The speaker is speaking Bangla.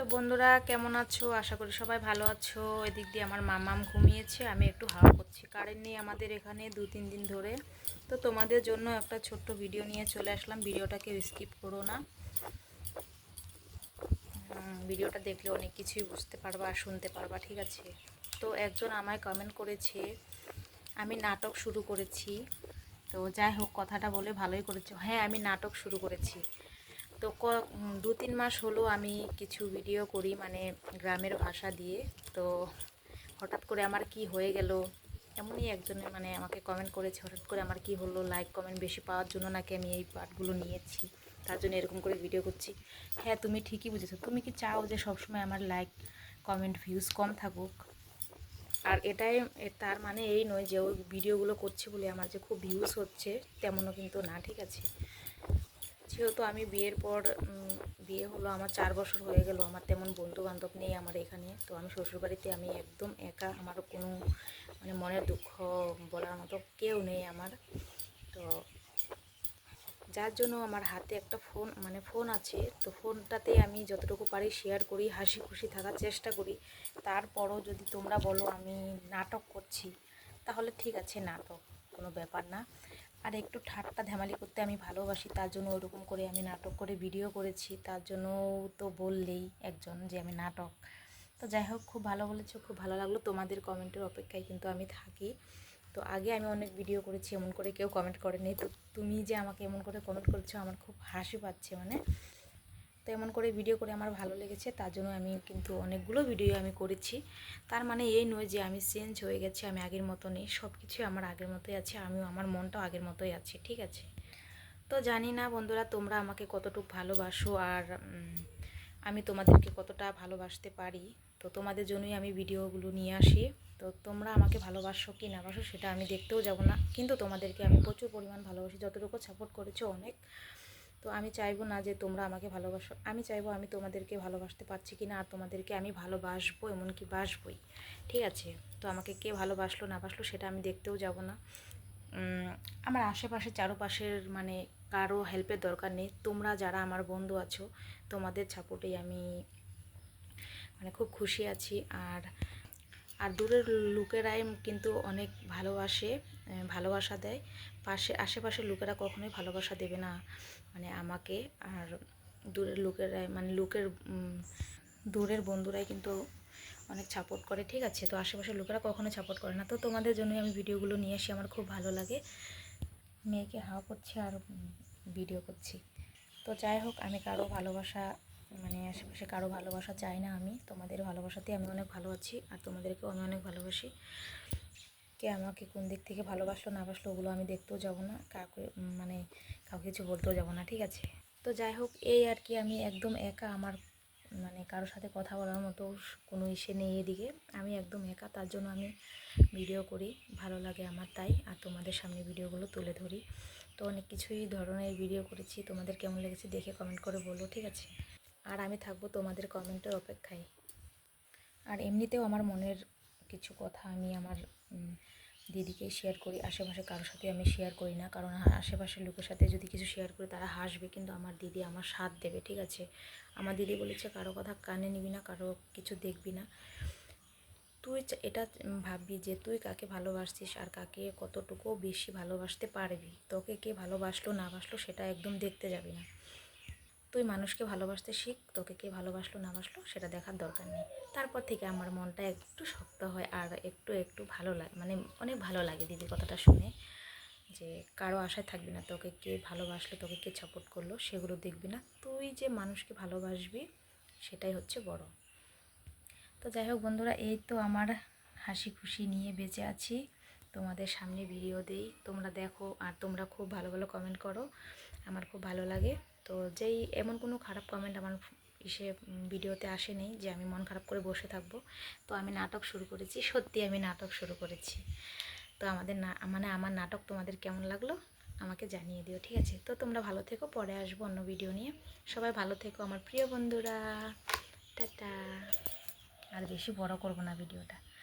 তো বন্ধুরা, কেমন আছো? আশা করি সবাই ভালো আছো। এদিক দিয়ে আমার মামাম ঘুমিয়েছে, আমি একটু হাওয়া করছি। কারেন্ট নেই আমাদের এখানে দু, তিন দিন ধরে। তো তোমাদের জন্য একটা ছোট্ট ভিডিও নিয়ে চলে আসলাম। ভিডিওটাকে স্কিপ করো না। ভিডিওটা দেখলে অনেক কিছুই বুঝতে পারবা আর শুনতে পারবা, ঠিক আছে? তো একজন আমায় কমেন্ট করেছে, আমি নাটক শুরু করেছি। তো যাই হোক, কথাটা বলে ভালোই করেছ। হ্যাঁ আমি নাটক শুরু করেছি। তো ক- দু তিন মাস হলো আমি কিছু ভিডিও করি মানে গ্রামের ভাষা দিয়ে। তো হঠাৎ করে আমার কি হয়ে গেল, এমনই একজনে মানে আমাকে কমেন্ট করেছে, হঠাৎ করে আমার কি হলো লাইক কমেন্ট বেশি পাওয়ার জন্য নাকি আমি এই পার্টগুলো নিয়েছি, তার জন্য এরকম করে ভিডিও করছি। হ্যাঁ তুমি ঠিকই বুঝেছ, তুমি কি চাও যে সবসময় আমার লাইক কমেন্ট ভিউজ কম থাকুক? আর এটাই তার মানে এই নয় যে ওই ভিডিওগুলো করছে বলে আমার যে খুব ভিউজ হচ্ছে, তেমনও কিন্তু না, ঠিক আছে? যেহেতু আমি বিয়ের পর বিয়ে হলো আমার চার বছর হয়ে গেল, আমার তেমন বন্ধু বান্ধব নেই আমার এখানে। তো আমি শ্বশুরবাড়িতে আমি একদম একা, আমার কোনো মানে মনের দুঃখ বলার মতো কেউ নেই আমার। তো যার জন্য আমার হাতে একটা ফোন মানে ফোন আছে, তো ফোনটাতে আমি যতটুকু পারি শেয়ার করি, হাসি খুশি থাকার চেষ্টা করি। তারপরও যদি তোমরা বলো আমি নাটক করছি, তাহলে ঠিক আছে, নাটক কোনো ব্যাপার না। আর একটু ঠাট্টা ধেমালি করতে আমি ভালোবাসি, তার জন্য ওরকম করে আমি নাটক করে ভিডিও করেছি, তার জন্য তো বললেই একজন যে আমি নাটক। তো যাই হোক, খুব ভালো বলেছ, খুব ভালো লাগল। তোমাদের কমেন্টের অপেক্ষায় কিন্তু আমি থাকি। তো আগে আমি অনেক ভিডিও করেছি, এমন করে কেউ কমেন্ট করেনি। তো তুমি যে আমাকে এমন করে কমেন্ট করেছ, আমার খুব হাসি পাচ্ছে মানে তো এমন করে ভিডিও করে আমার ভালো লেগেছে, তার জন্য আমি কিন্তু অনেকগুলো ভিডিও আমি করেছি। তার মানে এই নয় যে আমি চেঞ্জ হয়ে গেছি, আমি আগের মতো নেই সব কিছুই আমার আগের মতোই আছে, আমিও, আমার মনটাও আগের মতোই আছে, ঠিক আছে? তো জানি না বন্ধুরা, তোমরা আমাকে কতটুকু ভালোবাসো আর আমি তোমাদেরকে কতটা ভালোবাসতে পারি। তো তোমাদের জন্যই আমি ভিডিওগুলো নিয়ে আসি। তো তোমরা আমাকে ভালোবাসো কি না বাসো সেটা আমি দেখতেও যাব না। কিন্তু তোমাদেরকে আমি প্রচুর পরিমাণ ভালোবাসি, যতটুকু সাপোর্ট করেছ অনেক। তো আমি চাইব না যে তোমরা আমাকে ভালোবাসো। আমি চাইব আমি তোমাদেরকে ভালোবাসতে পারছি কি না আর তোমাদেরকে আমি ভালোবাসবো, এমনকি বাসবই। ঠিক আছে? তো আমাকে কে ভালোবাসলো, না বাসলো, সেটা আমি দেখতেও যাব না। আমার আশেপাশে চারপাশের মানে কারও হেল্পের দরকার নেই। তোমরা যারা আমার বন্ধু আছো, তোমাদের সাপোর্টেই আমি মানে খুব খুশি আছি। আর আর দূরের লোকেরাই কিন্তু অনেক ভালোবাসে। ভালোবাসা দেয়। পাশে, আশেপাশের লোকেরা কখনোই ভালোবাসা দেবে না। মানে আমাকে আর দূরের লোকেরাই মানে লোকের দূরের বন্ধুরাই কিন্তু অনেক সাপোর্ট করে, ঠিক আছে? তো আশেপাশের লোকেরা কখনো সাপোর্ট করে না। তো তোমাদের জন্যই আমি ভিডিওগুলো নিয়ে আসি, আমার খুব ভালো লাগে। মেয়েকে হাওয়া করছি আর ভিডিও করছি। তো যাই হোক, আমি কারও ভালোবাসা মানে আশেপাশে কারও ভালোবাসা চাই না আমি। তোমাদের ভালোবাসাতেই আমি অনেক ভালো আছি, আর তোমাদেরকেও আমি অনেক ভালোবাসি। কে আমাকে কোন দিক থেকে ভালোবাসলো, না বাসলো ওগুলো আমি দেখতেও যাব না। কাউকে মানে কাউকে কিছু বলতেও যাব না, ঠিক আছে? তো যাই হোক, এই আর কি আমি একদম একা আমার মানে কারোর সাথে কথা বলার মতো কোনো ইসে নেই এদিকে। আমি একদম একা, তার জন্য আমি ভিডিও করি, ভালো লাগে আমার তাই, আর তোমাদের সামনে ভিডিওগুলো তুলে ধরি। তো অনেক কিছুই ধরনের ভিডিও করেছি, তোমাদের কেমন লেগেছে দেখে কমেন্ট করে বলো, ঠিক আছে? আর আমি থাকব তোমাদের কমেন্টের অপেক্ষায়। আর এমনিতেও আমার মনের কিছু কথা আমি আমার দিদিকে শেয়ার করি। আশেপাশে কারোর সাথে আমি শেয়ার করি না। কারণ আশেপাশের লোকের সাথে যদি কিছু শেয়ার করি, তারা হাসবে। কিন্তু আমার দিদি আমার সাথ দেবে, ঠিক আছে? আমার দিদি বলেছে, কারও কথা কানে নিবি না, কারও কিছু দেখবি না। তুই এটা ভাববি যে তুই কাকে ভালোবাসছিস আর কাকে কতটুকু বেশি ভালোবাসতে পারবি? তোকে কে ভালোবাসলো, না বাসলো সেটা একদম দেখতে যাবি না। তুই মানুষকে ভালোবাসতে শিখ, তোকে কে ভালোবাসলো, না বাসলো সেটা দেখার দরকার নেই। তারপর থেকে আমার মনটা একটু শক্ত হয় আর একটু একটু ভালো লাগে মানে অনেক ভালো লাগে দিদির কথাটা শুনে যে কারও আশায় থাকবি না, তোকে কে ভালোবাসলো, তোকে কে সাপোর্ট করল, সেগুলো দেখবি না। তুই যে মানুষকে ভালোবাসবি, সেটাই হচ্ছে বড়। তো যাই হোক বন্ধুরা, এই তো আমার হাসি খুশি নিয়ে বেঁচে আছি। তোমাদের সামনে ভিডিও দেই। তোমরা দেখো আর তোমরা খুব ভালো ভালো কমেন্ট করো। আমার খুব ভালো লাগে। তো যেই এমন কোনো খারাপ কমেন্ট আমার ইসে ভিডিওতে আসেনি যে আমি মন খারাপ করে বসে থাকব। তো আমি নাটক শুরু করেছি, সত্যি আমি নাটক শুরু করেছি। তো আমাদের না মানে আমার নাটক তোমাদের কেমন লাগল আমাকে জানিয়ে দিও, ঠিক আছে? তো তোমরা ভালো থেকো, পরে আসব অন্য ভিডিও নিয়ে। সবাই ভালো থেকো, আমার প্রিয় বন্ধুরা। টাটা। আর বেশি বড় করব না ভিডিওটা